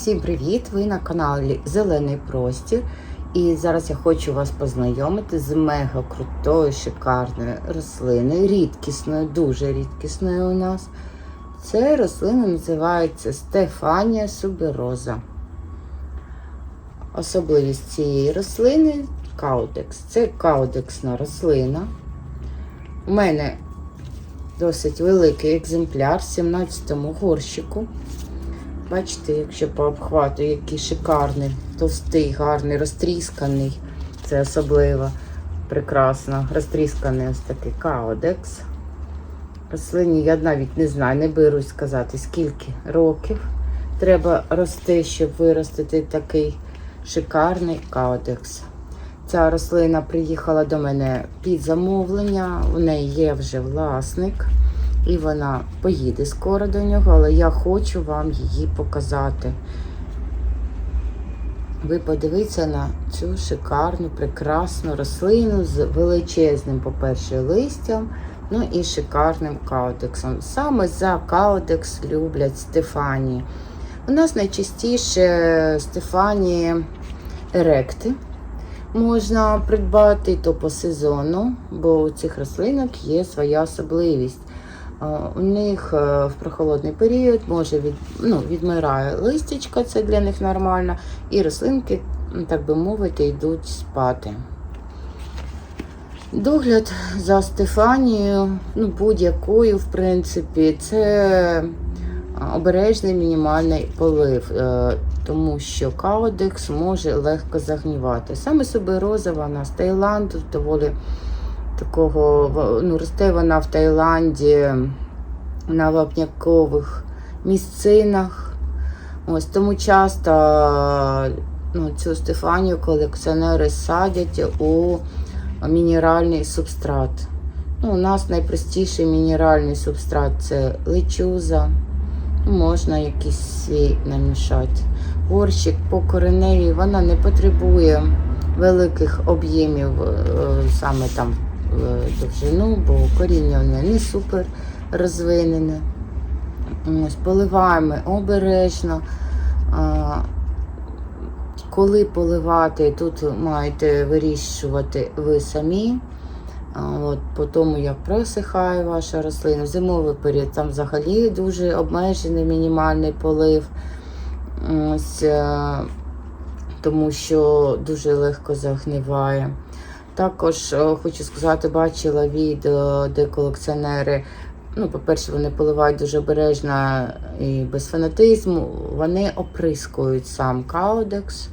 Всім привіт! Ви на каналі Зелений Простір. І зараз я хочу вас познайомити з мега крутою, шикарною рослиною, рідкісною, дуже рідкісною у нас. Це рослина називається Стефанія субероза. Особливість цієї рослини каудекс. Це каудексна рослина. У мене досить великий екземпляр в 17-му горщику. Бачите, якщо по обхвату, який шикарний, товстий, гарний, розтрісканий. Це особливо прекрасно. Розтрісканий ось такий каодекс. Рослині я навіть не знаю, не берусь сказати, скільки років треба рости, щоб виростити такий шикарний каодекс. Ця рослина приїхала до мене під замовлення, у неї є вже власник. І вона поїде скоро до нього, але я хочу вам її показати. Ви подивіться на цю шикарну, прекрасну рослину з величезним, по-перше, листям, ну і шикарним каудексом. Саме за каудекс люблять Стефанії. У нас найчастіше Стефанії еректи можна придбати то по сезону, бо у цих рослинок є своя особливість. У них е, в прохолодний період може від, ну, відмирає листячка, це для них нормально, і рослинки, так би мовити, йдуть спати. Догляд за Стефанією, ну, будь-якою, в принципі, це обережний мінімальний полив, е, тому що каудекс може легко загнівати. Саме собероза вона з Таїланду доволі такого, ну, росте вона в Таїланді на вапнякових місцинах. Ось Тому часто ну, цю Стефанію колекціонери садять у мінеральний субстрат. Ну, У нас найпростіший мінеральний субстрат це лечуза. Можна якийсь свій намішати. Горщик по кореневі, вона не потребує великих об'ємів е, саме там довжину, бо коріння в неї не супер розвинене. Ось, Поливаємо обережно. Коли поливати, тут маєте вирішувати ви самі. От, По тому, як просихає ваша рослина. Зимовий період там взагалі дуже обмежений мінімальний полив. Ось, Тому що дуже легко загниває. Також е, хочу сказати, бачила відео, де колекціонери, ну, по-перше, вони поливають дуже обережно і без фанатизму. Вони оприскують сам каудекс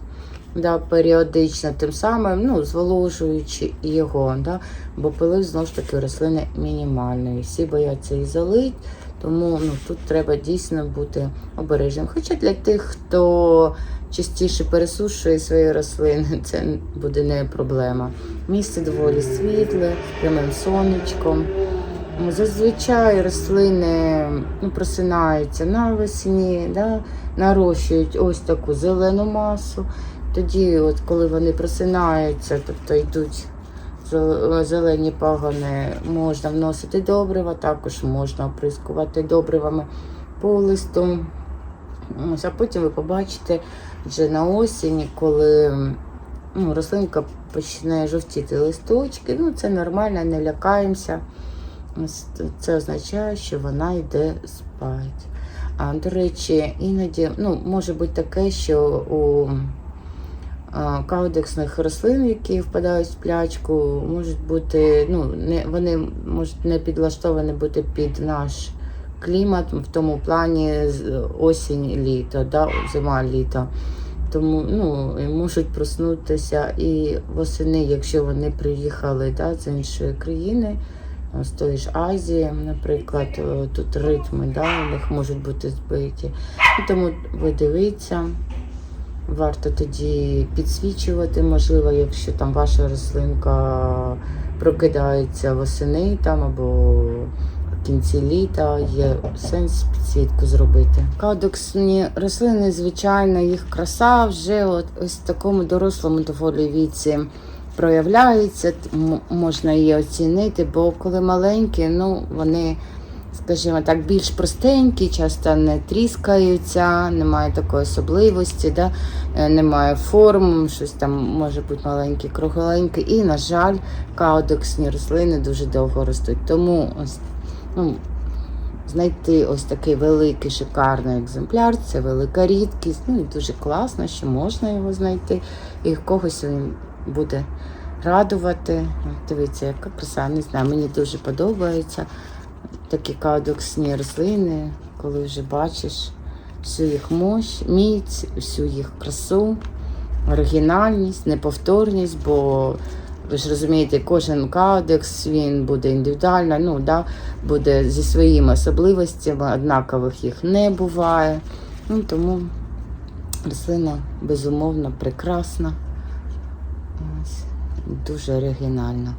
да, періодично, тим самим ну, зволожуючи його. Да, Бо полив знову ж таки рослини мінімальної. Всі бояться її залить, тому ну, тут треба дійсно бути обережним. Хоча для тих, хто частіше пересушує свої рослини, це буде не проблема. Місце доволі світле, прямим сонечком. Зазвичай рослини ну, просинаються навесні, да, нарощують ось таку зелену масу. Тоді, от коли вони просинаються, тобто йдуть зелені пагони, можна вносити добрива, також можна оприскувати добривами по листу. А потім ви побачите вже на осінь, коли ну, рослинка починає жовтіти листочки. Ну, Це нормально, не лякаємося. Це означає, що вона йде спать. А, До речі, іноді ну, може бути таке, що у каудексних рослин, які впадають в сплячку, можуть бути, ну, не, вони можуть не підлаштовані бути під наш клімат в тому плані осінь-літо, да, зима-літо. Тому ну, можуть проснутися і восени, якщо вони приїхали да, з іншої країни, з тої ж Азії, наприклад, тут ритми да, у них можуть бути збиті. Тому ви дивіться. Варто тоді підсвічувати, можливо, якщо там ваша рослинка прокидається восени там або кінці літа, є сенс підсвітку зробити. Кадоксні рослини, звичайно, їх краса вже от ось в такому дорослому доволі віці проявляється, можна її оцінити, бо коли маленькі, ну вони скажімо так, більш простенькі, часто не тріскаються, немає такої особливості, да? е, немає форм, щось там може бути маленьке, кругленьке. І, на жаль, каудексні рослини дуже довго ростуть. Тому ось, ну, знайти ось такий великий шикарний екземпляр це велика рідкість. Ну і дуже класно, що можна його знайти. І когось він буде радувати. Дивіться, яка краса, не знаю, мені дуже подобається такі каудексні рослини, коли вже бачиш всю їх мощь, міць, всю їх красу, оригінальність, неповторність, бо ви ж розумієте, кожен кадекс він буде індивідуально, ну, да, буде зі своїми особливостями, однакових їх не буває. Ну, тому рослина безумовно прекрасна. Дуже оригінальна.